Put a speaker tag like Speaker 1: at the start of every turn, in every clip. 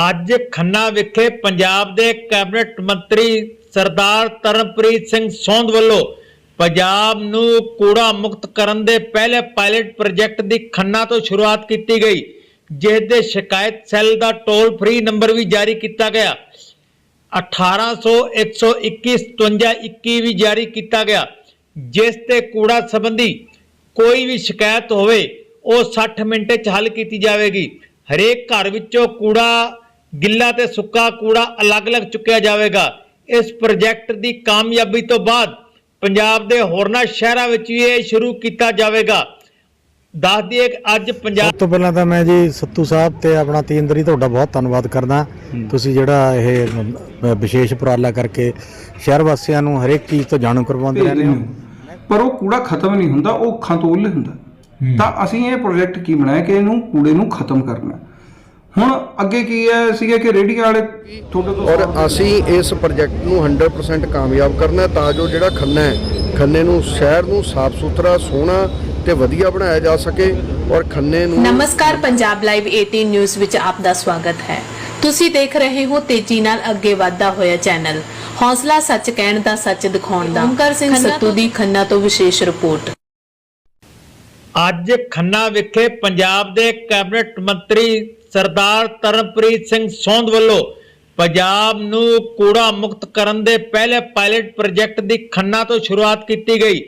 Speaker 1: ਅੱਜ ਖੰਨਾ ਵਿਖੇ ਪੰਜਾਬ ਦੇ ਕੈਬਨਿਟ ਮੰਤਰੀ ਸਰਦਾਰ ਤਰਨਪ੍ਰੀਤ ਸਿੰਘ ਸੌਂਦ ਵੱਲੋਂ ਪੰਜਾਬ ਨੂੰ ਕੂੜਾ ਮੁਕਤ ਕਰਨ ਦੇ ਪਹਿਲੇ ਪਾਇਲਟ ਪ੍ਰੋਜੈਕਟ ਦੀ ਖੰਨਾ ਤੋਂ ਸ਼ੁਰੂਆਤ ਕੀਤੀ ਗਈ, ਜਿਸ ਦੇ ਸ਼ਿਕਾਇਤ ਸੈੱਲ ਦਾ ਟੋਲ ਫ੍ਰੀ ਨੰਬਰ ਵੀ ਜਾਰੀ ਕੀਤਾ ਗਿਆ। 1800 121 5721 ਵੀ ਜਾਰੀ ਕੀਤਾ ਗਿਆ, ਜਿਸ ਤੇ ਕੂੜਾ ਸੰਬੰਧੀ ਕੋਈ ਵੀ ਸ਼ਿਕਾਇਤ ਹੋਵੇ, ਉਹ 60 ਮਿੰਟ 'ਚ ਹੱਲ ਕੀਤੀ ਜਾਵੇਗੀ। ਹਰੇਕ ਘਰ ਵਿੱਚੋਂ ਕੂੜਾ ਗਿੱਲਾ ਤੇ ਸੁੱਕਾ ਕੂੜਾ ਅਲੱਗ-ਅਲੱਗ ਚੁੱਕਿਆ ਜਾਵੇਗਾ। ਇਸ ਪ੍ਰੋਜੈਕਟ ਦੀ ਕਾਮਯਾਬੀ ਤੋਂ ਬਾਅਦ ਪੰਜਾਬ ਦੇ ਹੋਰਨਾਂ ਸ਼ਹਿਰਾਂ ਵਿੱਚ ਵੀ ਇਹ ਸ਼ੁਰੂ ਕੀਤਾ ਜਾਵੇਗਾ। ਦੱਸ ਦਈਏ ਕਿ ਅੱਜ ਪੰਜਾਬ
Speaker 2: ਸਭ ਤੋਂ ਪਹਿਲਾਂ ਤਾਂ ਮੈਂ ਜੀ ਸੱਤੂ ਸਾਹਿਬ ਤੇ ਆਪਣਾ ਤੇਂਦਰੀ ਤੁਹਾਡਾ ਬਹੁਤ ਧੰਨਵਾਦ ਕਰਦਾ। ਤੁਸੀਂ ਜਿਹੜਾ ਇਹ ਵਿਸ਼ੇਸ਼ ਉਪਰਾਲਾ ਕਰਕੇ ਸ਼ਹਿਰ ਵਾਸੀਆਂ ਨੂੰ ਹਰੇਕ ਚੀਜ਼ ਤੋਂ ਜਾਣੂ ਕਰਵਾਉਂਦੇ ਰਹਿੰਦੇ ਹੋ।
Speaker 3: ਪਰ ਉਹ ਕੂੜਾ ਖਤਮ ਨਹੀਂ ਹੁੰਦਾ ਉਹ ਅੱਖਾਂ ਤੋਂ ਉੱਲੇ ਹੁੰਦਾ ਤਾਂ ਅਸੀਂ ਇਹ ਪ੍ਰੋਜੈਕਟ ਕੀ ਬਣਾਇਆ ਕਿ ਇਹਨੂੰ ਕੂੜੇ ਨੂੰ ਖਤਮ ਕਰਨਾ ਹੁਣ ਅੱਗੇ ਕੀ ਹੈ? ਸੀਗਾ ਕਿ ਰੇਡੀਓ ਵਾਲੇ ਤੁਹਾਡੇ ਤੋਂ
Speaker 4: ਔਰ ਅਸੀਂ ਇਸ ਪ੍ਰੋਜੈਕਟ ਨੂੰ 100% ਕਾਮਯਾਬ ਕਰਨਾ ਹੈ ਤਾਂ ਜੋ ਜਿਹੜਾ ਖੰਨਾ ਹੈ ਖੰਨੇ ਨੂੰ ਸ਼ਹਿਰ ਨੂੰ ਸਾਫ਼ ਸੁਥਰਾ ਸੋਹਣਾ ਤੇ ਵਧੀਆ ਬਣਾਇਆ ਜਾ ਸਕੇ ਔਰ ਖੰਨੇ ਨੂੰ
Speaker 5: ਨਮਸਕਾਰ ਪੰਜਾਬ ਲਾਈਵ 18 ਨਿਊਜ਼ ਵਿੱਚ ਆਪ ਦਾ ਸਵਾਗਤ ਹੈ। ਤੁਸੀਂ ਦੇਖ ਰਹੇ ਹੋ ਤੇਜ਼ੀ ਨਾਲ ਅੱਗੇ ਵਧਦਾ ਹੋਇਆ ਚੈਨਲ। ਹੌਸਲਾ ਸੱਚ ਕਹਿਣ ਦਾ ਸੱਚ ਦਿਖਾਉਣ ਦਾ। ਓਮਕਾਰ ਸਿੰਘ ਸੱਤੂ ਦੀ ਖੰਨਾ ਤੋਂ ਵਿਸ਼ੇਸ਼ ਰਿਪੋਰਟ।
Speaker 1: ਅੱਜ ਖੰਨਾ ਵਿਖੇ ਪੰਜਾਬ ਦੇ ਕੈਬਨਿਟ ਮੰਤਰੀ ਸਰਦਾਰ ਤਰਨਪ੍ਰੀਤ ਸਿੰਘ ਸੌਂਦ ਵੱਲੋਂ ਪੰਜਾਬ ਨੂੰ ਕੂੜਾ ਮੁਕਤ ਕਰਨ ਦੇ ਪਹਿਲੇ ਪਾਇਲਟ ਪ੍ਰੋਜੈਕਟ ਦੀ ਖੰਨਾ ਤੋਂ ਸ਼ੁਰੂਆਤ ਕੀਤੀ ਗਈ,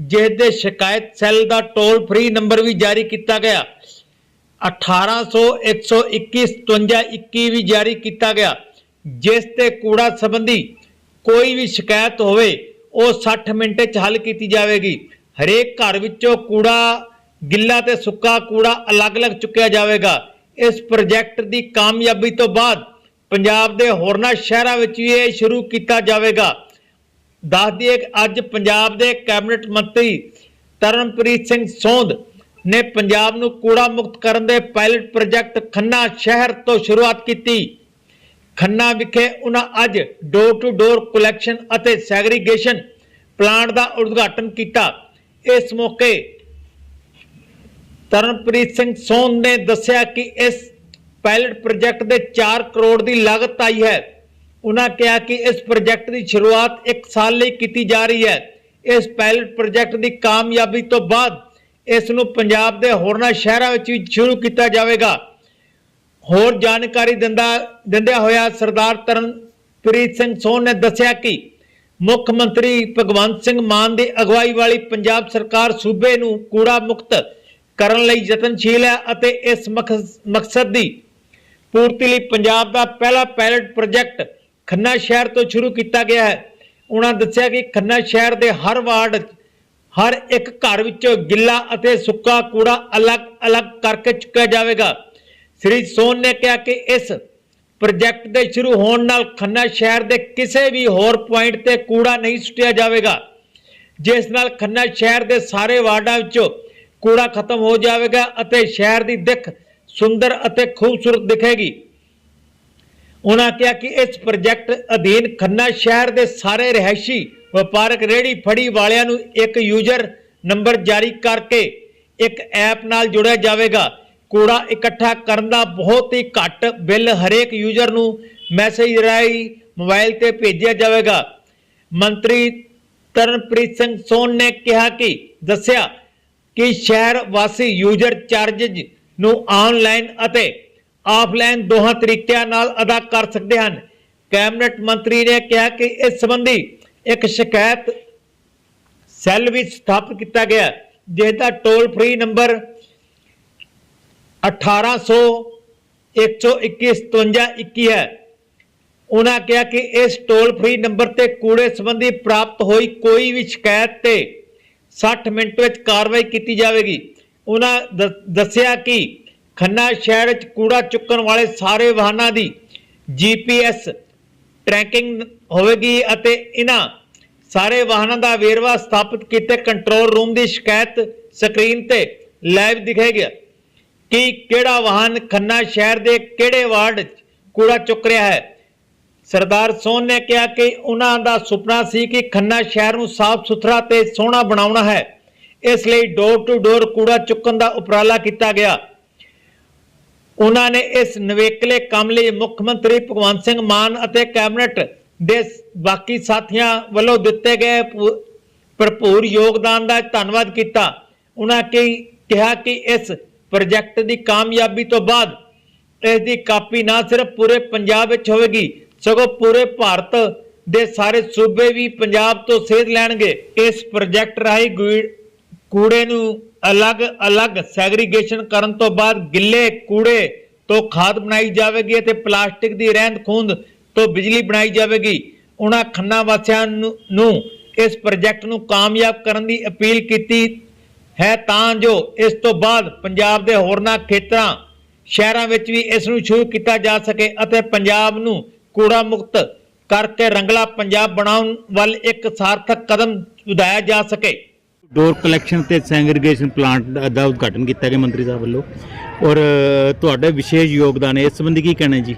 Speaker 1: ਜਿਸ ਦੇ ਸ਼ਿਕਾਇਤ ਸੈੱਲ ਦਾ ਟੋਲ ਫ੍ਰੀ ਨੰਬਰ ਵੀ ਜਾਰੀ ਕੀਤਾ ਗਿਆ। 1800 121 5721 ਵੀ ਜਾਰੀ ਕੀਤਾ ਗਿਆ, ਜਿਸ ਤੇ ਕੂੜਾ ਸੰਬੰਧੀ ਕੋਈ ਵੀ ਸ਼ਿਕਾਇਤ ਹੋਵੇ, ਉਹ 60 ਮਿੰਟ 'ਚ ਹੱਲ ਕੀਤੀ ਜਾਵੇਗੀ। ਹਰੇਕ ਘਰ ਵਿੱਚੋਂ ਕੂੜਾ, ਗਿੱਲਾ ਤੇ ਸੁੱਕਾ ਕੂੜਾ ਅਲੱਗ-ਅਲੱਗ ਚੁੱਕਿਆ ਜਾਵੇਗਾ। ਇਸ ਪ੍ਰੋਜੈਕਟ ਦੀ ਕਾਮਯਾਬੀ ਤੋਂ ਬਾਅਦ ਪੰਜਾਬ ਦੇ ਹੋਰਨਾਂ ਸ਼ਹਿਰਾਂ ਵਿੱਚ ਵੀ ਇਹ ਸ਼ੁਰੂ ਕੀਤਾ ਜਾਵੇਗਾ। ਦੱਸ ਦਈਏ ਕਿ ਅੱਜ ਪੰਜਾਬ ਦੇ ਕੈਬਨਿਟ ਮੰਤਰੀ ਤਰਨਪ੍ਰੀਤ ਸਿੰਘ ਸੌਂਦ ਨੇ ਪੰਜਾਬ ਨੂੰ ਕੂੜਾ ਮੁਕਤ ਕਰਨ ਦੇ ਪਾਇਲਟ ਪ੍ਰੋਜੈਕਟ ਖੰਨਾ ਸ਼ਹਿਰ ਤੋਂ ਸ਼ੁਰੂਆਤ ਕੀਤੀ। ਖੰਨਾ ਵਿਖੇ ਉਹਨਾਂ ਅੱਜ ਡੋਰ ਟੂ ਡੋਰ ਕਲੈਕਸ਼ਨ ਅਤੇ ਸੈਗਰੀਗੇਸ਼ਨ ਪਲਾਂਟ ਦਾ ਉਦਘਾਟਨ ਕੀਤਾ। ਇਸ ਮੌਕੇ ਤਰਨਪ੍ਰੀਤ ਸਿੰਘ ਸੋਨ ਨੇ ਦੱਸਿਆ ਕਿ ਇਸ ਪਾਇਲਟ ਪ੍ਰੋਜੈਕਟ ਦੇ 4 ਕਰੋੜ ਦੀ ਲਾਗਤ ਆਈ ਹੈ। ਉਹਨਾਂ ਕਿਹਾ ਕਿ ਇਸ ਪ੍ਰੋਜੈਕਟ ਦੀ ਸ਼ੁਰੂਆਤ 1 ਸਾਲ ਲਈ ਕੀਤੀ ਜਾ ਰਹੀ ਹੈ। ਇਸ ਪਾਇਲਟ ਪ੍ਰੋਜੈਕਟ ਦੀ ਕਾਮਯਾਬੀ ਤੋਂ ਬਾਅਦ ਇਸ ਨੂੰ ਪੰਜਾਬ ਦੇ ਹੋਰਨਾਂ ਸ਼ਹਿਰਾਂ ਵਿੱਚ ਵੀ ਸ਼ੁਰੂ ਕੀਤਾ ਜਾਵੇਗਾ। ਹੋਰ ਜਾਣਕਾਰੀ ਦਿੰਦਾ ਦਿੰਦਿਆਂ ਹੋਇਆ ਸਰਦਾਰ ਤਰਨਪ੍ਰੀਤ ਸਿੰਘ ਸੋਨ ਨੇ ਦੱਸਿਆ ਕਿ ਮੁੱਖ ਮੰਤਰੀ ਭਗਵੰਤ ਸਿੰਘ ਮਾਨ ਦੀ ਅਗਵਾਈ ਵਾਲੀ ਪੰਜਾਬ ਸਰਕਾਰ ਸੂਬੇ ਨੂੰ ਕੂੜਾ ਮੁਕਤ ਕਰਨ ਲਈ ਯਤਨਸ਼ੀਲ ਹੈ ਅਤੇ ਇਸ ਮਕਸ- ਮਕਸਦ ਦੀ ਪੂਰਤੀ ਲਈ ਪੰਜਾਬ ਦਾ ਪਹਿਲਾ ਪਾਇਲਟ ਪ੍ਰੋਜੈਕਟ ਖੰਨਾ ਸ਼ਹਿਰ ਤੋਂ ਸ਼ੁਰੂ ਕੀਤਾ ਗਿਆ ਹੈ। ਉਹਨਾਂ ਦੱਸਿਆ ਕਿ ਖੰਨਾ ਸ਼ਹਿਰ ਦੇ ਹਰ ਵਾਰਡ, ਹਰ ਇੱਕ ਘਰ ਵਿੱਚੋਂ ਗਿੱਲਾ ਅਤੇ ਸੁੱਕਾ ਕੂੜਾ ਅਲੱਗ-ਅਲੱਗ ਕਰਕੇ ਚੁੱਕਿਆ ਜਾਵੇਗਾ। ਸ੍ਰੀ ਸੋਨ ਨੇ ਕਿਹਾ ਕਿ ਇਸ ਪ੍ਰੋਜੈਕਟ ਦੇ ਸ਼ੁਰੂ ਹੋਣ ਨਾਲ ਖੰਨਾ ਸ਼ਹਿਰ ਦੇ ਕਿਸੇ ਵੀ ਹੋਰ ਪੁਆਇੰਟ ਤੇ ਕੂੜਾ ਨਹੀਂ ਸੁੱਟਿਆ ਜਾਵੇਗਾ। ਜਿਸ ਨਾਲ ਖੰਨਾ ਸ਼ਹਿਰ ਦੇ ਸਾਰੇ ਵਾਰਡਾਂ ਵਿੱਚੋਂ ਕੂੜਾ ਖਤਮ ਹੋ ਜਾਵੇਗਾ ਅਤੇ ਸ਼ਹਿਰ ਦੀ ਦਿੱਖ ਸੁੰਦਰ ਅਤੇ ਖੂਬਸੂਰਤ ਦਿਖੇਗੀ। ਉਹਨਾਂ ਕਿਹਾ ਕਿ ਇਸ ਪ੍ਰੋਜੈਕਟ ਅਧੀਨ ਖੰਨਾ ਸ਼ਹਿਰ ਦੇ ਸਾਰੇ ਰਹਿਸ਼ੀ ਵਪਾਰਕ ਰੇੜੀ ਫੜੀ ਵਾਲਿਆਂ ਨੂੰ ਇੱਕ ਯੂਜ਼ਰ ਨੰਬਰ ਜਾਰੀ ਕਰਕੇ ਇੱਕ ਐਪ ਨਾਲ ਜੁੜਿਆ ਜਾਵੇਗਾ। ਕੂੜਾ ਇਕੱਠਾ ਕਰਨ ਦਾ ਬਹੁਤ ਹੀ ਘੱਟ ਬਿੱਲ ਹਰੇਕ ਯੂਜ਼ਰ ਨੂੰ ਮੈਸੇਜ ਰਾਹੀਂ ਮੋਬਾਈਲ ਤੇ ਭੇਜਿਆ ਜਾਵੇਗਾ। ਮੰਤਰੀ ਤਰਨਪ੍ਰੀਤ ਸਿੰਘ ਸੋਨ ਨੇ ਕਿਹਾ ਕਿ ਦੱਸਿਆ ਕਿ ਸ਼ਹਿਰ ਵਾਸੀ ਯੂਜ਼ਰ ਚਾਰजेज ਨੂੰ ਆਨਲਾਈਨ ਅਤੇ ਆਫਲਾਈਨ ਦੋਹਾਂ ਤਰੀਕਿਆਂ ਨਾਲ ਅਦਾ ਕਰ ਸਕਦੇ ਹਨ। ਕੈਬਨਿਟ ਮੰਤਰੀ ਨੇ ਕਿਹਾ ਕਿ ਇਸ ਸੰਬੰਧੀ ਇੱਕ ਸ਼ਿਕਾਇਤ ਸੈੱਲ ਵੀ ਸਥਾਪਿਤ ਕੀਤਾ ਗਿਆ ਹੈ, ਜਿਸ ਦਾ ਟੋਲ ਫ੍ਰੀ ਨੰਬਰ 1800 121 5721 ਹੈ। ਉਹਨਾਂ ਕਿਹਾ ਕਿ ਇਸ ਟੋਲ ਫ੍ਰੀ ਨੰਬਰ ਤੇ ਕੂੜੇ ਸੰਬੰਧੀ ਪ੍ਰਾਪਤ ਹੋਈ ਕੋਈ ਵੀ ਸ਼ਿਕਾਇਤ ਤੇ 60 ਮਿੰਟ ਵਿੱਚ ਕਾਰਵਾਈ ਕੀਤੀ ਜਾਵੇਗੀ। ਉਹਨਾਂ ਦ- ਦੱਸਿਆ ਕਿ ਖੰਨਾ ਸ਼ਹਿਰ ਵਿੱਚ ਕੂੜਾ ਚੁੱਕਣ ਵਾਲੇ ਸਾਰੇ ਵਾਹਨਾਂ ਦੀ ਜੀਪੀਐਸ ਟਰੈਕਿੰਗ ਹੋਵੇਗੀ ਅਤੇ ਇਹਨਾਂ ਸਾਰੇ ਵਾਹਨਾਂ ਦਾ ਵੇਰਵਾ ਸਥਾਪਿਤ ਕੀਤੇ ਕੰਟਰੋਲ ਰੂਮ ਦੀ ਸ਼ਿਕਾਇਤ ਸਕਰੀਨ ਤੇ ਲਾਈਵ ਦਿਖੇਗਾ ਕਿ ਕਿਹੜਾ ਵਾਹਨ ਖੰਨਾ ਸ਼ਹਿਰ ਦੇ ਕਿਹੜੇ ਵਾਰਡ ਕੂੜਾ ਚੁੱਕ ਰਿਹਾ ਹੈ। ਸਰਦਾਰ ਸੋਨ ਨੇ ਕਿਹਾ ਕਿ ਉਹਨਾਂ ਦਾ ਸੁਪਨਾ ਸੀ ਕਿ ਖੰਨਾ ਸ਼ਹਿਰ ਨੂੰ ਸਾਫ਼ ਸੁਥਰਾ ਤੇ ਸੋਹਣਾ ਬਣਾਉਣਾ ਹੈ। ਇਸ ਲਈ ਡੋਰ ਟੂ ਡੋਰ ਕੂੜਾ ਚੁੱਕਣ ਦਾ ਉਪਰਾਲਾ ਕੀਤਾ ਗਿਆ। ਉਹਨਾਂ ਨੇ ਇਸ ਨਵੇਕਲੇ ਕੰਮ ਲਈ ਮੁੱਖ ਮੰਤਰੀ ਭਗਵੰਤ ਸਿੰਘ ਮਾਨ ਅਤੇ ਕੈਬਨਿਟ ਦੇ ਬਾਕੀ ਸਾਥੀਆਂ ਵੱਲੋਂ ਦਿੱਤੇ ਗਏ ਭਰਪੂਰ ਯੋਗਦਾਨ ਦਾ ਧੰਨਵਾਦ ਕੀਤਾ। ਉਹਨਾਂ ਕੀ, ਕਿਹਾ ਕਿ ਇਸ ਪ੍ਰੋਜੈਕਟ ਦੀ ਕਾਮਯਾਬੀ ਤੋਂ ਬਾਅਦ ਇਸ ਦੀ ਕਾਪੀ ਨਾ ਸਿਰਫ ਪੂਰੇ ਪੰਜਾਬ ਵਿੱਚ ਹੋਵੇਗੀ ਸਗੋਂ ਪੂਰੇ ਭਾਰਤ ਦੇ ਸਾਰੇ ਸੂਬੇ ਵੀ ਪੰਜਾਬ ਤੋਂ ਸੇਧ ਲੈਣਗੇ। ਇਸ ਪ੍ਰੋਜੈਕਟ ਰਾਹੀਂ ਕੂੜੇ ਨੂੰ ਅਲੱਗ-ਅਲੱਗ ਸੈਗਰੀਗੇਸ਼ਨ ਕਰਨ ਤੋਂ ਬਾਅਦ ਗਿੱਲੇ ਕੂੜੇ ਤੋਂ ਖਾਦ ਬਣਾਈ ਜਾਵੇਗੀ ਅਤੇ ਪਲਾਸਟਿਕ ਦੀ ਰਹਿੰਦ ਖੂੰਦ ਤੋਂ ਬਿਜਲੀ ਬਣਾਈ ਜਾਵੇਗੀ। ਉਹਨਾਂ ਖੰਨਾ ਵਾਸੀਆਂ ਨੂੰ ਇਸ ਪ੍ਰੋਜੈਕਟ ਨੂੰ ਕਾਮਯਾਬ ਕਰਨ ਦੀ ਅਪੀਲ ਕੀਤੀ ਹੈ ਤਾਂ ਜੋ ਇਸ ਤੋਂ ਬਾਅਦ ਪੰਜਾਬ ਦੇ ਹੋਰਨਾਂ ਖੇਤਰਾਂ ਸ਼ਹਿਰਾਂ ਵਿੱਚ ਵੀ ਇਸ ਨੂੰ ਸ਼ੁਰੂ ਕੀਤਾ ਜਾ ਸਕੇ ਅਤੇ ਪੰਜਾਬ ਨੂੰ ਕੂੜਾ ਮੁਕਤ ਕਰਕੇ ਰੰਗਲਾ ਪੰਜਾਬ ਬਣਾਉਣ ਵੱਲ ਇੱਕ ਸਾਰਥਕ ਕਦਮ ਵਧਾਇਆ ਜਾ ਸਕੇ।
Speaker 6: ਡੋਰ ਕਲੈਕਸ਼ਨ ਤੇ ਸੈਗਰੀਗੇਸ਼ਨ ਪਲਾਂਟ ਦਾ- ਉਦਘਾਟਨ ਕੀਤਾ ਗਿਆ ਮੰਤਰੀ ਸਾਹਿਬ ਵੱਲੋਂ। ਔਰ ਤੁਹਾਡਾ ਵਿਸ਼ੇਸ਼ ਯੋਗਦਾਨ ਹੈ ਇਸ ਸੰਬੰਧੀ ਕੀ ਕਹਿਣਾ ਜੀ?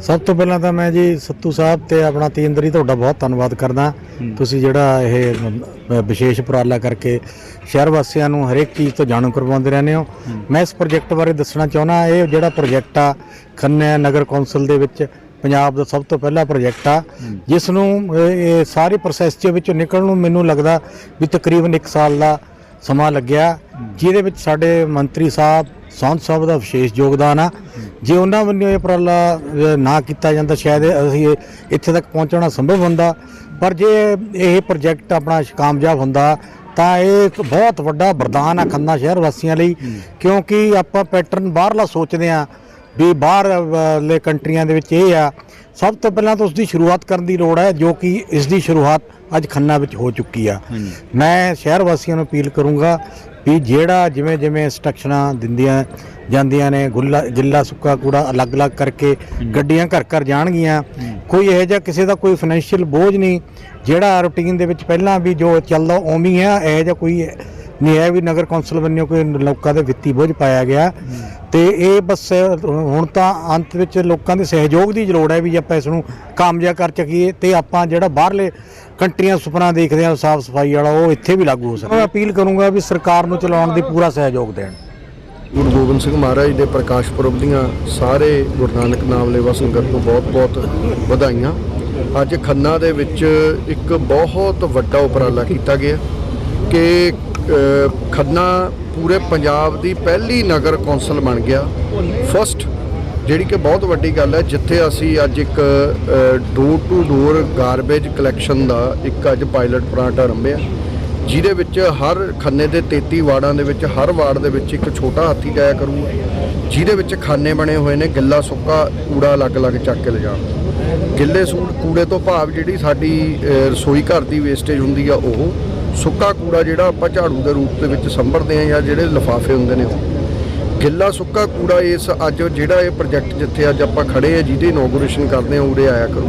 Speaker 2: ਸਭ ਤੋਂ ਪਹਿਲਾਂ ਤਾਂ ਮੈਂ ਜੀ ਸੱਤੂ ਸਾਹਿਬ ਤੇ ਆਪਣਾ ਤੇਂਦਰੀ ਤੁਹਾਡਾ ਬਹੁਤ ਧੰਨਵਾਦ ਕਰਦਾ। ਤੁਸੀਂ ਜਿਹੜਾ ਇਹ ਵਿਸ਼ੇਸ਼ ਉਪਰਾਲਾ ਕਰਕੇ ਸ਼ਹਿਰ ਵਾਸੀਆਂ ਨੂੰ ਹਰੇਕ ਚੀਜ਼ ਤੋਂ ਜਾਣੂ ਕਰਵਾਉਂਦੇ ਰਹਿੰਦੇ ਹੋ। ਮੈਂ ਇਸ ਪ੍ਰੋਜੈਕਟ ਬਾਰੇ ਦੱਸਣਾ ਚਾਹੁੰਦਾ ਇਹ ਜਿਹੜਾ ਪ੍ਰੋਜੈਕਟ ਆ ਖੰਨੇ ਨਗਰ ਕੌਂਸਲ ਦੇ ਵਿੱਚ ਪੰਜਾਬ ਦਾ ਸਭ ਤੋਂ ਪਹਿਲਾ ਪ੍ਰੋਜੈਕਟ ਆ ਜਿਸ ਨੂੰ ਇਹ ਸਾਰੇ ਪ੍ਰੋਸੈਸ ਦੇ ਵਿੱਚੋਂ ਨਿਕਲਣ ਨੂੰ ਮੈਨੂੰ ਲੱਗਦਾ ਵੀ ਤਕਰੀਬਨ 1 ਸਾਲ ਦਾ ਸਮਾਂ ਲੱਗਿਆ। ਜਿਹਦੇ ਵਿੱਚ ਸਾਡੇ ਮੰਤਰੀ ਸਾਹਿਬ ਸੌਂਦ ਸਾਹਿਬ ਦਾ ਵਿਸ਼ੇਸ਼ ਯੋਗਦਾਨ ਆ। ਜੇ ਉਹਨਾਂ ਵੱਲੋਂ ਇਹ ਉਪਰਾਲਾ ਨਾ ਕੀਤਾ ਜਾਂਦਾ ਸ਼ਾਇਦ ਅਸੀਂ ਇੱਥੇ ਤੱਕ ਪਹੁੰਚਣਾ ਸੰਭਵ ਹੁੰਦਾ। ਪਰ ਜੇ ਇਹ ਪ੍ਰੋਜੈਕਟ ਆਪਣਾ ਕਾਮਯਾਬ ਹੁੰਦਾ ਤਾਂ ਇਹ ਇੱਕ ਬਹੁਤ ਵੱਡਾ ਵਰਦਾਨ ਆ ਖੰਨਾ ਸ਼ਹਿਰ ਵਾਸੀਆਂ ਲਈ। ਕਿਉਂਕਿ ਆਪਾਂ ਪੈਟਰਨ ਬਾਹਰਲਾ ਸੋਚਦੇ ਆ ਵੀ ਬਾਹਰਲੇ ਕੰਟਰੀਆਂ ਦੇ ਵਿੱਚ ਇਹ ਆ ਸਭ ਤੋਂ ਪਹਿਲਾਂ ਤਾਂ ਉਸ ਦੀ ਸ਼ੁਰੂਆਤ ਕਰਨ ਦੀ ਲੋੜ ਹੈ ਜੋ ਕਿ ਇਸ ਦੀ ਸ਼ੁਰੂਆਤ ਅੱਜ ਖੰਨਾ ਵਿੱਚ ਹੋ ਚੁੱਕੀ ਆ। ਮੈਂ ਸ਼ਹਿਰ ਵਾਸੀਆਂ ਨੂੰ ਅਪੀਲ ਕਰੂੰਗਾ ਵੀ ਜਿਹੜਾ ਜਿਵੇਂ ਜਿਵੇਂ ਇੰਸਟਰਕਸ਼ਨਾਂ ਦਿੰਦੀਆਂ ਜਾਂਦੀਆਂ ਨੇ ਗੁੱਲਾ ਗਿੱਲਾ ਸੁੱਕਾ ਕੂੜਾ ਅਲੱਗ-ਅਲੱਗ ਕਰਕੇ ਗੱਡੀਆਂ ਘਰ ਘਰ ਜਾਣਗੀਆਂ ਕੋਈ ਇਹੋ ਜਿਹਾ ਕਿਸੇ ਦਾ ਕੋਈ ਫਾਈਨੈਂਸ਼ੀਅਲ ਬੋਝ ਨਹੀਂ ਜਿਹੜਾ ਰੂਟੀਨ ਦੇ ਵਿੱਚ ਪਹਿਲਾਂ ਵੀ ਜੋ ਚੱਲਦਾ ਉਵੇਂ ਹੀ ਆ ਇਹੋ ਜਿਹਾ ਕੋਈ ਨਹੀਂ ਹੈ ਵੀ ਨਗਰ ਕੌਂਸਲ ਵੱਲੋਂ ਕੋਈ ਲੋਕਾਂ ਦੇ ਵਿੱਤੀ ਬੋਝ ਪਾਇਆ ਗਿਆ। ਤੇ ਇਹ ਬਸ ਹੁਣ ਤਾਂ ਅੰਤ ਵਿੱਚ ਲੋਕਾਂ ਦੇ ਸਹਿਯੋਗ ਦੀ ਲੋੜ ਹੈ ਵੀ ਆਪਾਂ ਇਸ ਨੂੰ ਕਾਮਯਾਬ ਕਰ ਸਕੀਏ ਤੇ ਆਪਾਂ ਜਿਹੜਾ ਬਾਹਰਲੇ ਕੰਟਰੀਆਂ ਸੁਪਨਾ ਦੇਖਦੇ ਆ ਸਾਫ਼ ਸਫ਼ਾਈ ਵਾਲਾ, ਉਹ ਇੱਥੇ ਵੀ ਲਾਗੂ ਹੋ ਸਕਦਾ। ਮੈਂ ਅਪੀਲ ਕਰੂੰਗਾ ਵੀ ਸਰਕਾਰ ਨੂੰ ਚਲਾਉਣ ਦੀ ਪੂਰਾ ਸਹਿਯੋਗ ਦੇਣ।
Speaker 4: ਗੁਰੂ ਗੋਬਿੰਦ ਸਿੰਘ ਮਹਾਰਾਜ ਦੇ ਪ੍ਰਕਾਸ਼ ਪੁਰਬ ਦੀਆਂ ਸਾਰੇ ਗੁਰੂ ਨਾਨਕ ਨਾਮ ਲੈਵਾ ਸੰਗਤ ਨੂੰ ਬਹੁਤ-ਬਹੁਤ ਵਧਾਈਆਂ। ਅੱਜ ਖੰਨਾ ਦੇ ਵਿੱਚ ਇੱਕ ਬਹੁਤ ਵੱਡਾ ਉਪਰਾਲਾ ਕੀਤਾ ਗਿਆ ਕਿ ਖੰਨਾ ਪੂਰੇ ਪੰਜਾਬ ਦੀ ਪਹਿਲੀ ਨਗਰ ਕੌਂਸਲ ਬਣ ਗਿਆ। ਫਸਟ ਜਿਹੜੀ ਕਿ ਬਹੁਤ ਵੱਡੀ ਗੱਲ ਹੈ, ਜਿੱਥੇ ਅਸੀਂ ਅੱਜ ਇੱਕ door to door garbage collection ਦਾ ਇੱਕ ਅੱਜ ਪਾਇਲਟ ਪਲਾਂਟ ਆਰੰਭਿਆ ਜਿਹਦੇ ਵਿੱਚ ਹਰ ਖੰਨੇ ਦੇ 33 ਵਾਰਡਾਂ ਦੇ ਵਿੱਚ, ਹਰ ਵਾਰਡ ਦੇ ਵਿੱਚ ਇੱਕ ਛੋਟਾ ਹਾਥੀ ਜਾਇਆ ਕਰੂਗਾ। ਜਿਹਦੇ ਵਿੱਚ ਖਾਨੇ ਬਣੇ ਹੋਏ ਨੇ, ਗਿੱਲਾ ਸੁੱਕਾ ਕੂੜਾ ਅਲੱਗ-ਅਲੱਗ ਚੱਕ ਕੇ ਲਿਜਾਣ। ਗਿੱਲੇ ਸੂਟ ਕੂੜੇ ਤੋਂ ਭਾਵ ਜਿਹੜੀ ਸਾਡੀ ਰਸੋਈ ਘਰ ਦੀ ਵੇਸਟੇਜ ਹੁੰਦੀ ਆ ਉਹ ਸੁੱਕਾ ਕੂੜਾ ਜਿਹੜਾ ਆਪਾਂ ਝਾੜੂ ਦੇ ਰੂਪ ਦੇ ਵਿੱਚ ਸੰਭਰਦੇ ਆ ਜਾਂ ਜਿਹੜੇ ਲਿਫਾਫੇ ਹੁੰਦੇ ਨੇ ਉਹ। ਗਿੱਲਾ ਸੁੱਕਾ ਕੂੜਾ ਇਸ ਅੱਜ ਜਿਹੜਾ ਇਹ ਪ੍ਰੋਜੈਕਟ ਜਿੱਥੇ ਅੱਜ ਆਪਾਂ ਖੜੇ ਆ ਜਿਹਦੀ ਇਨੋਗ੍ਰੇਸ਼ਨ ਕਰਦੇ ਆ ਉਰੇ ਆਇਆ ਕਰੋ।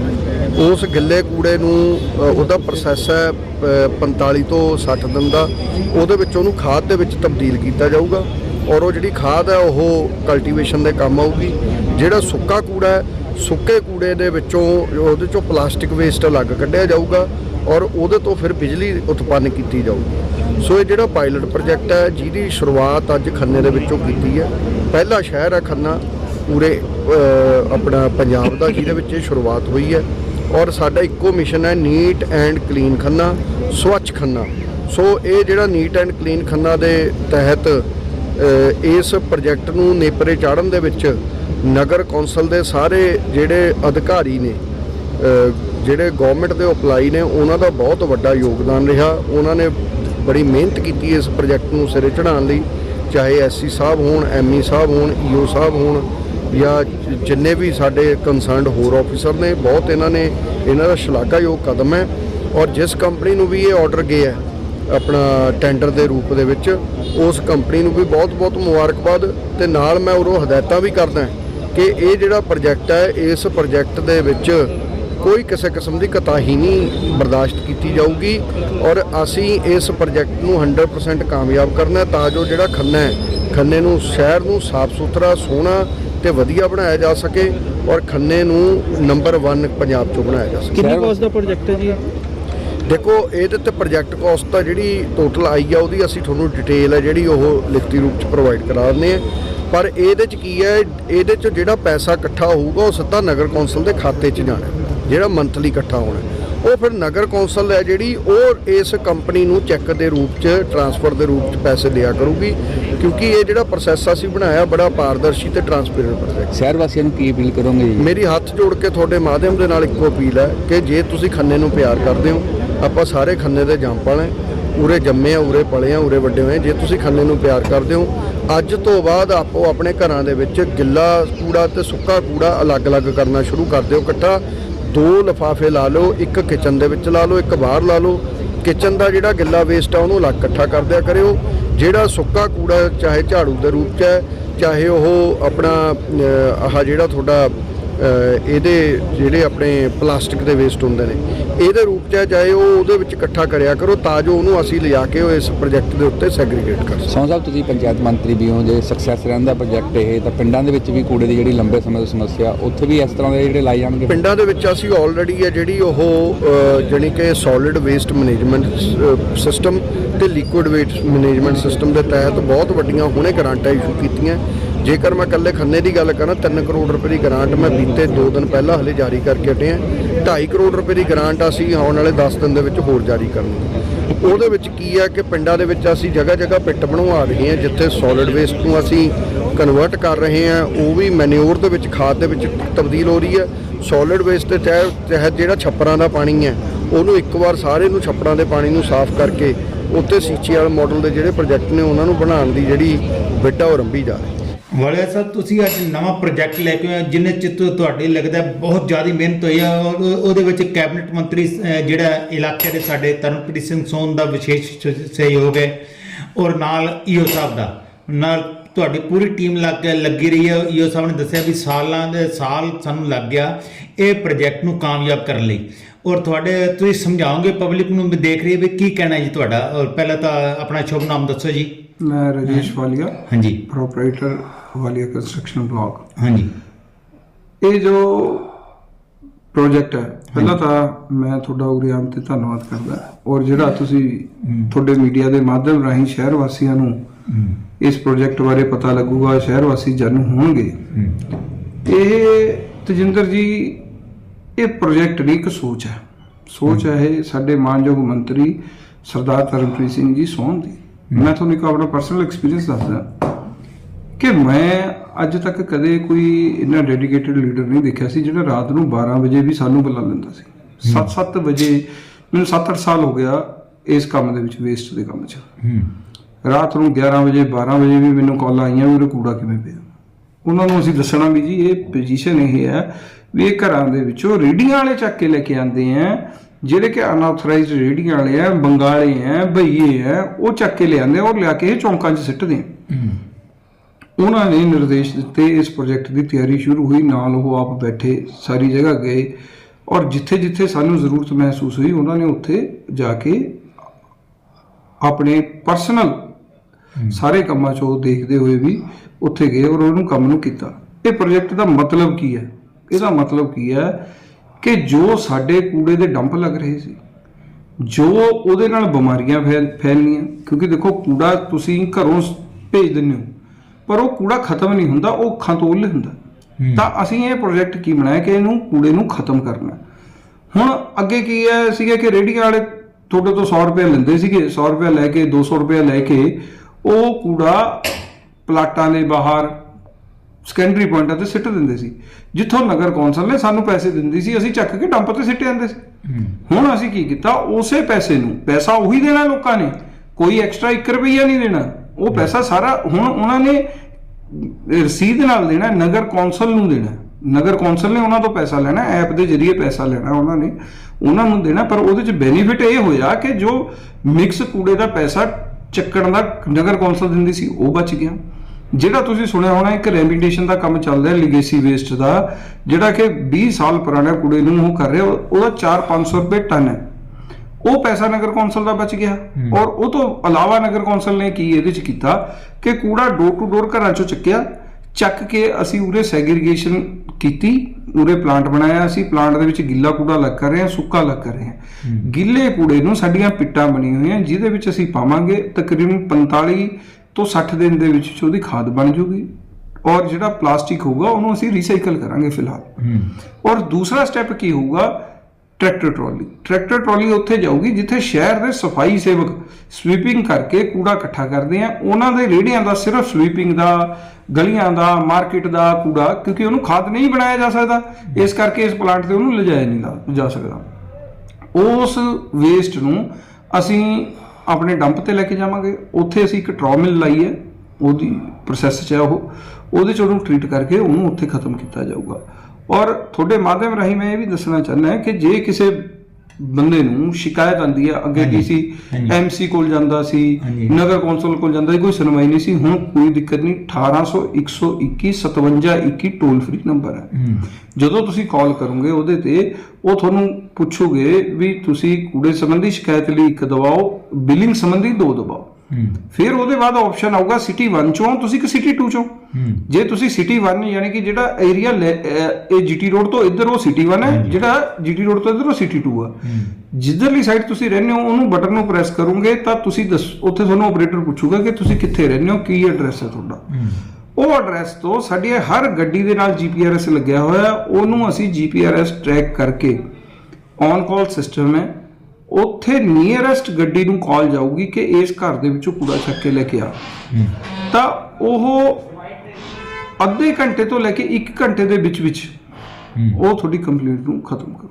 Speaker 4: ਉਸ ਗਿੱਲੇ ਕੂੜੇ ਨੂੰ ਉਹਦਾ ਪ੍ਰੋਸੈਸ ਹੈ ਅ, 45 ਤੋਂ 60 ਦਿਨ ਦਾ। ਉਹਦੇ ਵਿੱਚ ਉਹਨੂੰ ਖਾਦ ਦੇ ਵਿੱਚ ਤਬਦੀਲ ਕੀਤਾ ਜਾਊਗਾ ਔਰ ਉਹ ਜਿਹੜੀ ਖਾਦ ਹੈ ਉਹ ਕਲਟੀਵੇਸ਼ਨ ਦੇ ਕੰਮ ਆਊਗੀ। ਜਿਹੜਾ ਸੁੱਕਾ ਕੂੜਾ ਹੈ ਸੁੱਕੇ ਕੂੜੇ ਦੇ ਵਿੱਚੋਂ ਉਹਦੇ ਚੋਂ ਪਲਾਸਟਿਕ ਵੇਸਟ ਅਲੱਗ ਕੱਢਿਆ ਜਾਊਗਾ। ਔਰ ਉਹਦੇ ਤੋਂ ਫਿਰ ਬਿਜਲੀ ਉਤਪੰਨ ਕੀਤੀ ਜਾਊਗੀ। ਸੋ ਇਹ ਜਿਹੜਾ ਪਾਇਲਟ ਪ੍ਰੋਜੈਕਟ ਹੈ, ਜਿਹਦੀ ਸ਼ੁਰੂਆਤ ਅੱਜ ਖੰਨੇ ਦੇ ਵਿੱਚੋਂ ਕੀਤੀ ਹੈ। ਪਹਿਲਾ ਸ਼ਹਿਰ ਹੈ ਖੰਨਾ, ਪੂਰੇ ਆਪਣਾ ਪੰਜਾਬ ਦਾ, ਜਿਹਦੇ ਵਿੱਚ ਇਹ ਸ਼ੁਰੂਆਤ ਹੋਈ ਹੈ। ਔਰ ਸਾਡਾ ਇੱਕੋ ਮਿਸ਼ਨ ਹੈ ਨੀਟ ਐਂਡ ਕਲੀਨ ਖੰਨਾ, ਸਵੱਛ ਖੰਨਾ। ਸੋ ਇਹ ਜਿਹੜਾ ਨੀਟ ਐਂਡ ਕਲੀਨ ਖੰਨਾ ਦੇ ਤਹਿਤ ਇਸ ਪ੍ਰੋਜੈਕਟ ਨੂੰ ਨੇਪਰੇ ਚਾੜਨ ਦੇ ਵਿੱਚ ਨਗਰ ਕੌਂਸਲ ਦੇ ਸਾਰੇ ਜਿਹੜੇ ਅਧਿਕਾਰੀ ਨੇ ਜਿਹੜੇ ਗਵਰਨਮੈਂਟ ਦੇ ਅਪਲਾਈ ਨੇ ਉਹਨਾਂ ਦਾ ਬਹੁਤ ਵੱਡਾ ਯੋਗਦਾਨ ਰਿਹਾ। ਉਹਨਾਂ ਨੇ ਬੜੀ ਮਿਹਨਤ ਕੀਤੀ ਇਸ ਪ੍ਰੋਜੈਕਟ ਨੂੰ ਸਿਰੇ ਚੜਾਉਣ ਲਈ। ਚਾਹੇ ਐਸਸੀ ਸਾਹਿਬ ਹੋਣ ਐਮਈ ਸਾਹਿਬ ਹੋਣ ਈਓ ਸਾਹਿਬ ਹੋਣ ਜਾਂ ਜਿੰਨੇ ਵੀ ਸਾਡੇ ਕੰਸਰਨਡ ਹੋਰ ਆਫੀਸਰ ਨੇ ਬਹੁਤ ਇਹਨਾਂ ਨੇ ਇਹਨਾਂ ਦਾ ਸ਼ਲਾਘਾਯੋਗ ਕਦਮ ਹੈ। ਔਰ ਜਿਸ ਕੰਪਨੀ ਨੂੰ ਵੀ ਇਹ ਆਰਡਰ ਗਿਆ ਹੈ, ਆਪਣਾ ਟੈਂਡਰ ਦੇ ਰੂਪ ਦੇ ਵਿੱਚ ਉਸ ਕੰਪਨੀ ਨੂੰ ਵੀ ਬਹੁਤ-ਬਹੁਤ ਮੁਬਾਰਕਬਾਦ ਤੇ ਨਾਲ ਮੈਂ ਉਰੋਂ ਹਦਾਇਤਾਂ ਵੀ ਕਰਦਾ ਕਿ ਇਹ ਜਿਹੜਾ ਪ੍ਰੋਜੈਕਟ ਹੈ ਇਸ ਪ੍ਰੋਜੈਕਟ ਦੇ ਵਿੱਚ ਕੋਈ ਕਿਸੇ ਕਿਸਮ ਦੀ ਕਤਾਹੀ ਨਹੀਂ ਬਰਦਾਸ਼ਤ ਕੀਤੀ ਜਾਊਗੀ ਔਰ ਅਸੀਂ ਇਸ ਪ੍ਰੋਜੈਕਟ ਨੂੰ 100% ਕਾਮਯਾਬ ਕਰਨਾ ਤਾਂ ਜੋ ਜਿਹੜਾ ਖੰਨਾ ਹੈ ਖੰਨੇ ਨੂੰ ਸ਼ਹਿਰ ਨੂੰ ਸਾਫ਼ ਸੁਥਰਾ ਸੋਹਣਾ ਤੇ ਵਧੀਆ ਬਣਾਇਆ ਜਾ ਸਕੇ ਔਰ ਖੰਨੇ ਨੂੰ ਨੰਬਰ 1 ਪੰਜਾਬ ਚੋਂ ਬਣਾਇਆ ਜਾ ਸਕੇ।
Speaker 6: ਕਿੰਨੀ ਕੋਸਟ ਦਾ ਪ੍ਰੋਜੈਕਟ ਹੈ ਜੀ?
Speaker 4: ਦੇਖੋ ਇਹਦੇ ਤੇ ਪ੍ਰੋਜੈਕਟ ਕਾਸਟ ਤਾਂ ਜਿਹੜੀ ਟੋਟਲ ਆਈ ਆ ਉਹਦੀ ਅਸੀਂ ਤੁਹਾਨੂੰ ਡਿਟੇਲ ਹੈ ਜਿਹੜੀ ਉਹ ਲਿਖਤੀ ਰੂਪ ਚ ਪ੍ਰੋਵਾਈਡ ਕਰਾ ਦਿੰਦੇ ਆ ਪਰ ਇਹਦੇ ਚ ਕੀ ਹੈ ਇਹਦੇ ਚ ਜਿਹੜਾ ਪੈਸਾ ਇਕੱਠਾ ਹੋਊਗਾ ਉਹ ਸਿੱਧਾ ਨਗਰ ਕੌਂਸਲ ਦੇ ਖਾਤੇ 'ਚ ਜਾਣਾ ਜਿਹੜਾ ਮੰਥਲੀ ਇਕੱਠਾ ਹੋਣਾ। ਉਹ ਫਿਰ ਨਗਰ ਕੌਂਸਲ ਹੈ ਜਿਹੜੀ ਉਹ ਇਸ ਕੰਪਨੀ ਨੂੰ ਚੈੱਕ ਦੇ ਰੂਪ 'ਚ ਟਰਾਂਸਫਰ ਦੇ ਰੂਪ 'ਚ ਪੈਸੇ ਦਿਆ ਕਰੂਗੀ ਕਿਉਂਕਿ ਇਹ ਜਿਹੜਾ ਪ੍ਰੋਸੈਸ ਅਸੀਂ ਬਣਾਇਆ ਬੜਾ ਪਾਰਦਰਸ਼ੀ ਤੇ ਟਰਾਂਸਪੇਰੈਂਟ ਪ੍ਰੋਸੈਸ
Speaker 7: ਸ਼ਹਿਰ ਵਾਸੀਆਂ ਨੂੰ ਕੀ ਅਪੀਲ ਕਰੋਗੇ ਜੀ
Speaker 4: ਮੇਰੀ ਹੱਥ ਜੋੜ ਕੇ ਤੁਹਾਡੇ ਮਾਧਿਅਮ ਦੇ ਨਾਲ ਇੱਕੋ ਅਪੀਲ ਹੈ ਕਿ ਜੇ ਤੁਸੀਂ ਖੰਨੇ ਨੂੰ ਪਿਆਰ ਕਰਦੇ ਹੋ ਆਪਾਂ ਸਾਰੇ ਖੰਨੇ ਦੇ ਜੰਪਲ ਹੈ ਉਰੇ ਜੰਮੇ ਆ ਉਰੇ ਪਲੇ ਆ ਉਰੇ ਵੱਡੇ ਹੋਏ। ਜੇ ਤੁਸੀਂ ਖੰਨੇ ਨੂੰ ਪਿਆਰ ਕਰਦੇ ਹੋ ਅੱਜ ਤੋਂ ਬਾਅਦ ਆਪੋ ਆਪਣੇ ਘਰਾਂ ਦੇ ਵਿੱਚ ਗਿੱਲਾ ਕੂੜਾ ਤੇ ਸੁੱਕਾ ਕੂੜਾ ਅਲੱਗ-ਅਲੱਗ ਕਰਨਾ ਸ਼ੁਰੂ ਕਰ ਦਿਓ ਇਕੱਠਾ ਦੋ ਲਿਫਾਫੇ ਲਾ ਲਓ, ਇੱਕ ਕਿਚਨ ਦੇ ਵਿੱਚ ਲਾ ਲਓ, ਇੱਕ ਬਾਹਰ ਲਾ ਲਓ। ਕਿਚਨ ਦਾ ਜਿਹੜਾ ਗਿੱਲਾ ਵੇਸਟ ਆ, ਉਹਨੂੰ ਅਲੱਗ ਇਕੱਠਾ ਕਰ ਦਿਆ ਕਰਿਓ। ਜਿਹੜਾ ਸੁੱਕਾ ਕੂੜਾ, ਚਾਹੇ ਝਾੜੂ ਦੇ ਰੂਪ 'ਚ ਹੈ, ਚਾਹੇ ਉਹ ਆਪਣਾ ਆਹ ਜਿਹੜਾ ਤੁਹਾਡਾ ਇਹਦੇ ਜਿਹੜੇ ਆਪਣੇ ਪਲਾਸਟਿਕ ਦੇ ਵੇਸਟ ਹੁੰਦੇ ਨੇ ਇਹਦੇ ਰੂਪ 'ਚ ਚਾਹੇ ਉਹ ਉਹਦੇ ਵਿੱਚ ਇਕੱਠਾ ਕਰਿਆ ਕਰੋ ਤਾਂ ਜੋ ਉਹਨੂੰ ਅਸੀਂ ਲਿਜਾ ਕੇ ਉਹ ਇਸ ਪ੍ਰੋਜੈਕਟ ਦੇ ਉੱਤੇ ਸੈਗਰੀਗੇਟ ਕਰ ਸਕੀਏ।
Speaker 7: ਸਾਹਿਬ ਤੁਸੀਂ ਪੰਚਾਇਤ ਮੰਤਰੀ ਵੀ ਹੋ ਜੇ ਸਕਸੈਸ ਰਹਿੰਦਾ ਪ੍ਰੋਜੈਕਟ ਇਹ ਤਾਂ ਪਿੰਡਾਂ ਦੇ ਵਿੱਚ ਵੀ ਕੂੜੇ ਦੀ ਜਿਹੜੀ ਲੰਬੇ ਸਮੇਂ ਤੋਂ ਸਮੱਸਿਆ ਉੱਥੇ ਵੀ ਇਸ ਤਰ੍ਹਾਂ ਦੇ ਜਿਹੜੇ ਲਾਏ ਜਾਣਗੇ?
Speaker 4: ਪਿੰਡਾਂ ਦੇ ਵਿੱਚ ਅਸੀਂ ਆਲਰੇਡੀ ਹੈ ਜਿਹੜੀ ਉਹ ਜਾਣੀ ਕਿ ਸੋਲਿਡ ਵੇਸਟ ਮੈਨੇਜਮੈਂਟ ਸਿਸਟਮ ਤੇ ਲਿਕੁਇਡ ਵੇਸਟ ਮੈਨੇਜਮੈਂਟ ਸਿਸਟਮ ਦੇ ਤਹਿਤ ਬਹੁਤ ਵੱਡੀਆਂ ਹੁਣੇ ਗ੍ਰਾਂਟਾਂ ਇਸ਼ੂ ਕੀਤੀਆਂ। ਜੇਕਰ ਮੈਂ ਇਕੱਲੇ ਖੰਨੇ ਦੀ ਗੱਲ ਕਰਾਂ 3 ਕਰੋੜ ਰੁਪਏ ਦੀ ਗ੍ਰਾਂਟ ਮੈਂ ਬੀਤੇ 2 ਦਿਨ ਪਹਿਲਾਂ ਹਲੇ ਜਾਰੀ ਕਰਕੇ ਹਟੇ ਹਾਂ। 2.5 ਕਰੋੜ ਰੁਪਏ ਦੀ ਗ੍ਰਾਂਟ ਅਸੀਂ ਆਉਣ ਵਾਲੇ 10 ਦਿਨ ਦੇ ਵਿੱਚ ਹੋਰ ਜਾਰੀ ਕਰਨੀ ਉਹਦੇ ਵਿੱਚ ਕੀ ਹੈ ਕਿ ਪਿੰਡਾਂ ਦੇ ਵਿੱਚ ਅਸੀਂ ਜਗ੍ਹਾ ਜਗ੍ਹਾ ਪਿੱਟ ਬਣਵਾ ਰਹੇ ਹਾਂ, ਜਿੱਥੇ ਸੋਲਿਡ ਵੇਸਟ ਨੂੰ ਅਸੀਂ ਕਨਵਰਟ ਕਰ ਰਹੇ ਹਾਂ। ਉਹ ਵੀ ਮੈਨਿਓਰ ਦੇ ਵਿੱਚ, ਖਾਦ ਦੇ ਵਿੱਚ ਤਬਦੀਲ ਹੋ ਰਹੀ ਹੈ। ਸੋਲਿਡ ਵੇਸਟ ਦੇ ਚਾਹੇ ਜਿਹੜਾ ਛੱਪਰਾਂ ਦਾ ਪਾਣੀ ਹੈ, ਉਹਨੂੰ ਇੱਕ ਵਾਰ ਸਾਰੇ ਨੂੰ ਛੱਪੜਾਂ ਦੇ ਪਾਣੀ ਨੂੰ ਸਾਫ਼ ਕਰਕੇ ਉੱਤੇ ਸੀਚੇ ਵਾਲੇ ਮਾਡਲ ਦੇ ਜਿਹੜੇ ਪ੍ਰੋਜੈਕਟ ਨੇ, ਉਹਨਾਂ ਨੂੰ ਬਣਾਉਣ ਦੀ ਜਿਹੜੀ ਬਿੱਟਾ ਉਹ ਰੰਭੀ ਜਾ ਰਹੀ
Speaker 6: ਵਾਲਿਆ ਸਾਹਿਬ ਤੁਸੀਂ ਅੱਜ ਨਵਾਂ ਪ੍ਰੋਜੈਕਟ ਲੈ ਕੇ ਆਏ ਹੋ, ਜਿਹਨੇ ਚ ਤੁ- ਤੁਹਾਡੀ ਲੱਗਦਾ ਹੈ ਬਹੁਤ ਜ਼ਿਆਦਾ ਮਿਹਨਤ ਹੋਈ ਹੈ ਔਰ ਉਹ- ਉਹਦੇ ਵਿੱਚ ਕੈਬਨਿਟ ਮੰਤਰੀ ਅਹ, ਜਿਹੜਾ ਇਲਾਕੇ ਦੇ ਸਾਡੇ ਤਰਨਪ੍ਰੀਤ ਸਿੰਘ ਸੋਨ ਦਾ ਵਿਸ਼ੇਸ਼ ਸ- ਸਹਿਯੋਗ ਹੈ ਔਰ ਨਾਲ ਈਓ ਸਾਹਿਬ ਦਾ। ਨਾਲ ਤੁਹਾਡੀ ਪੂਰੀ ਟੀਮ ਲੱਗ ਕੇ ਲੱਗੀ ਰਹੀ ਹੈ ਈਓ ਸਾਹਿਬ ਨੇ ਦੱਸਿਆ ਵੀ ਸਾਲਾਂ ਦੇ ਸਾਲ ਸਾਨੂੰ ਲੱਗ ਗਿਆ ਇਹ ਪ੍ਰੋਜੈਕਟ ਨੂੰ ਕਾਮਯਾਬ ਕਰਨ ਲਈ। ਔਰ ਤੁਹਾਡੇ ਤੁਸੀਂ ਸਮਝਾਓਗੇ ਪਬਲਿਕ ਨੂੰ ਵੀ ਦੇਖ ਰਹੀ ਹੈ ਵੀ ਕੀ ਕਹਿਣਾ ਜੀ ਤੁਹਾਡਾ। ਔਰ ਪਹਿਲਾਂ ਤਾਂ ਆਪਣਾ ਸ਼ੁਭ ਨਾਮ ਦੱਸੋ ਜੀ।
Speaker 3: ਮੈਂ ਰਜੇਸ਼ ਵਾਲੀਆ
Speaker 6: ਹਾਂਜੀ।
Speaker 3: ਪ੍ਰੋਪਰਾਈਟਰ ਵਾਲੀਆ ਕੰਸਟਰਕਸ਼ਨ ਬਲਾਕ
Speaker 6: ਹਾਂਜੀ।
Speaker 3: ਇਹ ਜੋ ਪ੍ਰੋਜੈਕਟ ਹੈ ਪਹਿਲਾਂ ਤਾਂ ਮੈਂ ਤੁਹਾਡਾ ਆਉਣ ਤੇ ਧੰਨਵਾਦ ਕਰਦਾ। ਔਰ ਜਿਹੜਾ ਤੁਸੀਂ ਤੁਹਾਡੇ ਮੀਡੀਆ ਦੇ ਮਾਧਿਅਮ ਰਾਹੀਂ ਸ਼ਹਿਰ ਵਾਸੀਆਂ ਨੂੰ ਇਸ ਪ੍ਰੋਜੈਕਟ ਬਾਰੇ ਪਤਾ ਲੱਗੂਗਾ ਸ਼ਹਿਰ ਵਾਸੀ ਜਾਣੂ ਹੋਣਗੇ ਇਹ ਤਜਿੰਦਰ ਜੀ ਇਹ ਪ੍ਰੋਜੈਕਟ ਨਹੀਂ ਇੱਕ ਸੋਚ ਹੈ। ਸੋਚ ਹੈ ਸਾਡੇ ਮਾਨਯੋਗ ਮੰਤਰੀ ਸਰਦਾਰ ਤਰਨਪ੍ਰੀਤ ਸਿੰਘ ਜੀ ਸੋਹਣ ਦੀ। ਮੈਂ ਤੁਹਾਨੂੰ ਇੱਕ ਆਪਣਾ ਪਰਸਨਲ ਐਕਸਪੀਰੀਅੰਸ ਦੱਸਦਾ। ਕਿ ਮੈਂ ਅੱਜ ਤੱਕ ਕਦੇ ਕੋਈ ਇੰਨਾ ਡੈਡੀਕੇਟਿਡ ਲੀਡਰ ਨਹੀਂ ਦੇਖਿਆ ਸੀ ਜਿਹੜਾ ਰਾਤ ਨੂੰ 12 ਵਜੇ ਵੀ ਸਾਨੂੰ ਬੁਲਾ ਲੈਂਦਾ ਸੀ। 7-7 ਵਜੇ ਮੈਨੂੰ 7-8 ਸਾਲ ਹੋ ਗਿਆ ਇਸ ਕੰਮ ਦੇ ਵਿੱਚ ਵੇਸਟ ਦੇ ਕੰਮ 'ਚ। ਰਾਤ ਨੂੰ 11 ਵਜੇ 12 ਵਜੇ ਵੀ ਮੈਨੂੰ ਕਾਲ ਆਈਆਂ ਵੀ ਉਹ ਕੂੜਾ ਕਿਵੇਂ ਪਿਆ। ਉਹਨਾਂ ਨੂੰ ਅਸੀਂ ਦੱਸਣਾ ਵੀ ਜੀ ਇਹ ਪੋਜੀਸ਼ਨ ਇਹ ਹੈ ਵੀ ਇਹ ਘਰਾਂ ਦੇ ਵਿੱਚੋਂ ਰੇੜੀਆਂ ਵਾਲੇ ਚੱਕ ਕੇ ਲੈ ਕੇ ਆਉਂਦੇ ਆ। ਜਿਹੜੇ ਕਿ ਅਨਆਥੋਰਾਈਜ਼ਡ ਰੇੜੀਆਂ ਵਾਲੇ ਆ ਬੰਗਾਲੇ ਆ ਭਈਏ ਆ ਉਹ ਚੱਕ ਕੇ ਲਿਆਉਂਦੇ ਆ ਔਰ ਲਿਆ ਕੇ ਇਹ ਚੌਂਕਾਂ 'ਚ ਸਿੱਟਦੇ ਆ। ਉਹਨਾਂ ਨੇ ਨਿਰਦੇਸ਼ ਦਿੱਤੇ ਇਸ ਪ੍ਰੋਜੈਕਟ ਦੀ ਤਿਆਰੀ ਸ਼ੁਰੂ ਹੋਈ ਨਾਲ ਉਹ ਆਪ ਬੈਠੇ ਸਾਰੀ ਜਗ੍ਹਾ ਗਏ। ਔਰ ਜਿੱਥੇ ਜਿੱਥੇ ਸਾਨੂੰ ਜ਼ਰੂਰਤ ਮਹਿਸੂਸ ਹੋਈ ਉਹਨਾਂ ਨੇ ਉੱਥੇ ਜਾ ਕੇ ਆਪਣੇ ਪਰਸਨਲ ਸਾਰੇ ਕੰਮਾਂ 'ਚ ਉਹ ਦੇਖਦੇ ਹੋਏ ਵੀ ਉੱਥੇ ਗਏ ਔਰ ਉਹਨੂੰ ਕੰਮ ਨੂੰ ਕੀਤਾ। ਇਹ ਪ੍ਰੋਜੈਕਟ ਦਾ ਮਤਲਬ ਕੀ ਹੈ? ਇਹਦਾ ਮਤਲਬ ਕੀ ਹੈ? ਕਿ ਜੋ ਸਾਡੇ ਕੂੜੇ ਦੇ ਡੰਪ ਲੱਗ ਰਹੇ ਸੀ ਜੋ ਉਹਦੇ ਨਾਲ ਬਿਮਾਰੀਆਂ ਫੈਲ ਫੈਲਣੀਆਂ ਕਿਉਂਕਿ ਦੇਖੋ ਕੂੜਾ ਤੁਸੀਂ ਘਰੋਂ ਭੇਜ ਦਿੰਦੇ ਹੋ ਪਰ ਉਹ ਕੂੜਾ ਖਤਮ ਨਹੀਂ ਹੁੰਦਾ ਉਹ ਅੱਖਾਂ ਤੋਂ ਉਹਲੇ ਹੁੰਦਾ। ਤਾਂ ਅਸੀਂ ਇਹ ਪ੍ਰੋਜੈਕਟ ਕੀ ਬਣਾਇਆ ਕਿ ਇਹਨੂੰ ਕੂੜੇ ਨੂੰ ਖਤਮ ਕਰਨਾ। ਹੁਣ ਅੱਗੇ ਕੀ ਹੈ ਸੀਗਾ ਕਿ ਰੇਹੜੀਆਂ ਵਾਲੇ ਤੁਹਾਡੇ ਤੋਂ 100 ਰੁਪਏ ਲੈਂਦੇ ਸੀਗੇ 100 ਰੁਪਏ ਲੈ ਕੇ 200 ਰੁਪਏ ਲੈ ਕੇ ਉਹ ਕੂੜਾ ਪਲਾਟਾਂ ਦੇ ਬਾਹਰ ਸੈਕੰਡਰੀ ਪੁਆਇੰਟਾਂ ਤੇ ਸਿੱਟ ਦਿੰਦੇ ਸੀ। ਜਿੱਥੋਂ ਨਗਰ ਕੌਂਸਲ ਨੇ ਸਾਨੂੰ ਪੈਸੇ ਦਿੰਦੀ ਸੀ ਅਸੀਂ ਚੱਕ ਕੇ ਡੰਪ ਤੇ ਸਿੱਟ ਜਾਂਦੇ ਸੀ। ਹੁਣ ਅਸੀਂ ਕੀ ਕੀਤਾ? ਉਸੇ ਪੈਸੇ ਨੂੰ ਪੈਸਾ ਉਹੀ ਦੇਣਾ ਲੋਕਾਂ ਨੇ। ਕੋਈ ਐਕਸਟਰਾ 1 ਰੁਪਈਆ ਨਹੀਂ ਦੇਣਾ। ਉਹ ਪੈਸਾ ਸਾਰਾ ਹੁਣ ਉਹਨਾਂ ਨੇ ਰਸੀਦ ਨਾਲ ਦੇਣਾ ਨਗਰ ਕੌਂਸਲ ਨੂੰ ਦੇਣਾ। ਨਗਰ ਕੌਂਸਲ ਨੇ ਉਹਨਾਂ ਤੋਂ ਪੈਸਾ ਲੈਣਾ ਐਪ ਦੇ ਜ਼ਰੀਏ ਪੈਸਾ ਲੈਣਾ ਉਹਨਾਂ ਨੇ। ਉਹਨਾਂ ਨੂੰ ਦੇਣਾ ਪਰ ਉਹਦੇ ਚ ਬੈਨੀਫਿਟ ਇਹ ਹੋਇਆ ਕਿ ਜੋ ਮਿਕਸ ਕੂੜੇ ਦਾ ਪੈਸਾ ਚੱਕਣ ਦਾ ਨਗਰ ਕੌਂਸਲ ਦਿੰਦੀ ਸੀ ਉਹ ਬਚ ਗਿਆ। ਜਿਹੜਾ ਤੁਸੀਂ ਸੁਣਿਆ ਹੋਣਾ ਇੱਕ ਰੈਮੀਡੀਏਸ਼ਨ ਦਾ ਕੰਮ ਚੱਲ ਰਿਹਾ ਲੀਗੇਸੀ ਵੇਸਟ ਦਾ ਜਿਹੜਾ ਕਿ 20 ਸਾਲ ਪੁਰਾਣਾ ਕੂੜੇ ਨੂੰ ਉਹ ਕਰ ਰਿਹਾ ਉਹਦਾ 4-500 ਰੁਪਏ ਟਨ ਹੈ। ਉਹ ਪੈਸਾ ਨਗਰ ਕੌਂਸਲ ਦਾ ਬਚ ਗਿਆ। ਔਰ ਉਹ ਤੋਂ ਇਲਾਵਾ ਨਗਰ ਕੌਂਸਲ ਨੇ ਕੀ ਇਹਦੇ ਚ ਕੀਤਾ ਕਿ ਕੂੜਾ ਡੋਰ ਟੂ ਡੋਰ ਘਰਾਂ ਚੋਂ ਚੱਕਿਆ ਚੱਕ ਕੇ ਅਸੀਂ ਉਰੇ ਸੈਗਰੀਗੇਸ਼ਨ ਕੀਤੀ ਉਰੇ ਪਲਾਂਟ ਬਣਾਇਆ ਅਸੀਂ ਪਲਾਂਟ ਦੇ ਵਿੱਚ ਗਿੱਲਾ ਕੂੜਾ ਅਲੱਗ ਕਰ ਰਹੇ ਹਾਂ ਸੁੱਕਾ ਅਲੱਗ ਕਰ ਰਹੇ ਹਾਂ। ਗਿੱਲੇ ਕੂੜੇ ਨੂੰ ਸਾਡੀਆਂ ਪਿੱਟਾਂ ਬਣੀਆਂ ਹੋਈਆਂ ਜਿਹਦੇ ਵਿੱਚ ਅਸੀਂ ਪਾਵਾਂਗੇ ਤਕਰੀਬਨ 45 ਤੋਂ 60 ਦਿਨ ਦੇ ਵਿੱਚ ਉਹਦੀ ਖਾਦ ਬਣ ਜੂਗੀ। ਔਰ ਜਿਹੜਾ ਪਲਾਸਟਿਕ ਹੋਊਗਾ ਉਹਨੂੰ ਅਸੀਂ ਰੀਸਾਈਕਲ ਕਰਾਂਗੇ ਫਿਲਹਾਲ। ਔਰ ਦੂਸਰਾ ਸਟੈਪ ਕੀ ਹੋਊਗਾ? ਟਰੈਕਟਰ ਟਰਾਲੀ ਟਰੈਕਟਰ ਟਰਾਲੀ ਉੱਥੇ ਜਾਊਗੀ ਜਿੱਥੇ ਸ਼ਹਿਰ ਦੇ ਸਫ਼ਾਈ ਸੇਵਕ ਸਵੀਪਿੰਗ ਕਰਕੇ ਕੂੜਾ ਇਕੱਠਾ ਕਰਦੇ ਆ। ਉਹਨਾਂ ਦੇ ਰੇੜਿਆਂ ਦਾ ਸਿਰਫ ਸਵੀਪਿੰਗ ਦਾ ਗਲੀਆਂ ਦਾ ਮਾਰਕੀਟ ਦਾ ਕੂੜਾ ਕਿਉਂਕਿ ਉਹਨੂੰ ਖਾਦ ਨਹੀਂ ਬਣਾਇਆ ਜਾ ਸਕਦਾ। ਇਸ ਕਰਕੇ ਇਸ ਪਲਾਂਟ ਤੇ ਉਹਨੂੰ ਲਿਜਾਇਆ ਨਹੀਂ ਜਾ ਸਕਦਾ। ਉਸ ਵੇਸਟ ਨੂੰ ਅਸੀਂ ਆਪਣੇ ਡੰਪ ਤੇ ਲੈ ਕੇ ਜਾਵਾਂਗੇ। ਉੱਥੇ ਅਸੀਂ ਇੱਕ ਟਰੋ ਮਿਲ ਲਾਈ ਹੈ। ਉਹਦੀ ਪ੍ਰੋਸੈਸ 'ਚ ਹੈ ਉਹ। ਉਹਦੇ 'ਚ ਉਹਨੂੰ ਟ੍ਰੀਟ ਕਰਕੇ ਉਹਨੂੰ ਉੱਥੇ ਖਤਮ ਕੀਤਾ ਜਾਊਗਾ। ਔਰ ਤੁਹਾਡੇ ਮਾਧਿਅਮ ਰਾਹੀਂ ਮੈਂ ਇਹ ਵੀ ਦੱਸਣਾ ਚਾਹੁੰਦਾ ਕਿ ਜੇ ਕਿਸੇ ਬੰਦੇ ਨੂੰ ਸ਼ਿਕਾਇਤ ਆਂਦੀ ਹੈ ਅੱਗੇ ਡੀਸੀ
Speaker 6: ਹਾਂਜੀ।
Speaker 3: ਐਮਸੀ ਕੋਲ ਜਾਂਦਾ ਸੀ। ਨਗਰ ਕੌਂਸਲ ਕੋਲ ਜਾਂਦਾ ਸੀ ਕੋਈ ਸੁਣਵਾਈ ਨਹੀਂ ਸੀ। ਹੁਣ ਕੋਈ ਦਿੱਕਤ ਨਹੀਂ। 1800 121 5721 ਟੋਲ ਫ੍ਰੀ ਨੰਬਰ ਹੈ। ਜਦੋਂ ਤੁਸੀਂ ਕਾਲ ਕਰੋਗੇ ਉਹਦੇ ਤੇ ਉਹ ਤੁਹਾਨੂੰ ਪੁੱਛੋਗੇ ਵੀ ਤੁਸੀਂ ਕੂੜੇ ਸੰਬੰਧੀ ਸ਼ਿਕਾਇਤ ਲਈ ਇੱਕ ਦਬਾਓ ਬਿਲਿੰਗ ਸੰਬੰਧੀ ਦੋ ਦਬਾਓ। ਫਿਰ ਉਹਦੇ ਬਾਅਦ ਆਪਸ਼ਨ ਆਊਗਾ ਸਿਟੀ 1 ਚੋਂ। ਤੁਸੀਂ ਕਿ ਸਿਟੀ 2 ਚੋਂ। ਜੇ ਤੁਸੀਂ ਸਿਟੀ 1 ਯਾਨੀ ਕਿ ਜਿਹੜਾ ਏਰੀਆ ਇਹ ਜੀਟੀ ਰੋਡ ਤੋਂ ਇੱਧਰ ਉਹ ਸਿਟੀ 1 ਹੈ ਜਿਹੜਾ ਜੀਟੀ ਰੋਡ ਤੋਂ ਇੱਧਰ ਉਹ ਸਿਟੀ 2 ਆ। ਜਿੱਧਰਲੀ ਸਾਈਡ ਤੁਸੀਂ ਰਹਿੰਦੇ ਹੋ ਉਹਨੂੰ ਬਟਨ ਨੂੰ ਪ੍ਰੈਸ ਕਰੋਗੇ ਤਾਂ ਤੁਸੀਂ ਦੱਸ ਉੱਥੇ ਤੁਹਾਨੂੰ ਆਪਰੇਟਰ ਪੁੱਛੂਗਾ ਕਿ ਤੁਸੀਂ ਕਿੱਥੇ ਰਹਿੰਦੇ ਹੋ ਕੀ ਐਡਰੈਸ ਹੈ ਤੁਹਾਡਾ। ਉਹ ਐਡਰੈਸ ਤੋਂ ਸਾਡੀ ਹਰ ਗੱਡੀ ਦੇ ਨਾਲ ਜੀਪੀਆਰਐਸ ਲੱਗਿਆ ਹੋਇਆ। ਉਹਨੂੰ ਅਸੀਂ ਜੀਪੀਆਰਐਸ ਟਰੈਕ ਕਰਕੇ ਔਨ ਕਾਲ ਸਿਸਟਮ ਹੈ ਉੱਥੇ ਨੀਅਰੈਸਟ ਗੱਡੀ ਨੂੰ ਕਾਲ ਜਾਊਗੀ ਕਿ ਇਸ ਘਰ ਦੇ ਵਿੱਚੋਂ ਕੂੜਾ ਚੱਕ ਕੇ ਲੈ ਕੇ ਆ। ਤਾਂ ਉਹ ਅੱਧੇ ਘੰਟੇ ਤੋਂ ਲੈ ਕੇ 1 ਘੰਟੇ ਦੇ ਵਿੱਚ ਵਿੱਚ ਉਹ ਤੁਹਾਡੀ ਕੰਪਲੇਂਟ ਨੂੰ ਖਤਮ ਕਰੋ